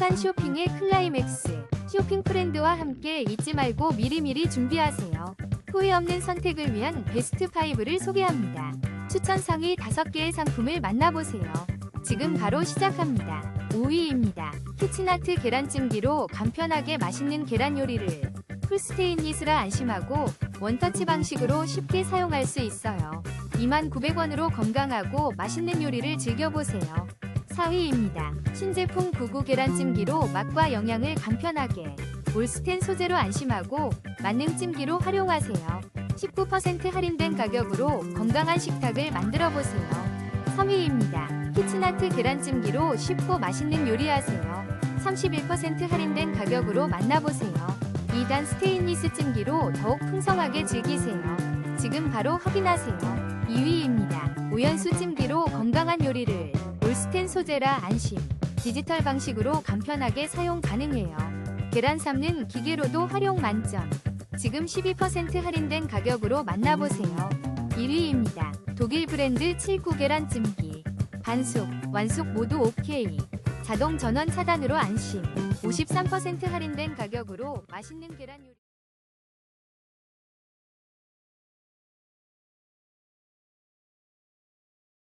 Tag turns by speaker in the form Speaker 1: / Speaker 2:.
Speaker 1: 행복한 쇼핑의 클라이맥스. 쇼핑 프렌드와 함께 잊지 말고 미리미리 준비하세요. 후회 없는 선택을 위한 베스트 5를 소개합니다. 추천 상위 5개의 상품을 만나보세요. 지금 바로 시작합니다. 5위입니다. 키친아트 계란찜기로 간편하게 맛있는 계란 요리를 풀스테인리스라 안심하고 원터치 방식으로 쉽게 사용할 수 있어요. 29,900원으로 건강하고 맛있는 요리를 즐겨보세요. 4위입니다. 신제품 99 계란찜기로 맛과 영양을 간편하게 올스텐 소재로 안심하고 만능 찜기로 활용하세요. 19% 할인된 가격으로 건강한 식탁을 만들어보세요. 3위입니다. 키친아트 계란찜기로 쉽고 맛있는 요리하세요. 31% 할인된 가격으로 만나보세요. 2단 스테인리스 찜기로 더욱 풍성하게 즐기세요. 지금 바로 확인하세요. 2위입니다. 오연수 찜기로 건강한 요리를 올 스텐 소재라 안심. 디지털 방식으로 간편하게 사용 가능해요. 계란 삶는 기계로도 활용 만점. 지금 12% 할인된 가격으로 만나보세요. 1위입니다. 독일 브랜드 79 계란찜기. 반숙, 완숙 모두 OK. 자동 전원 차단으로 안심. 53% 할인된 가격으로 맛있는 계란 요리.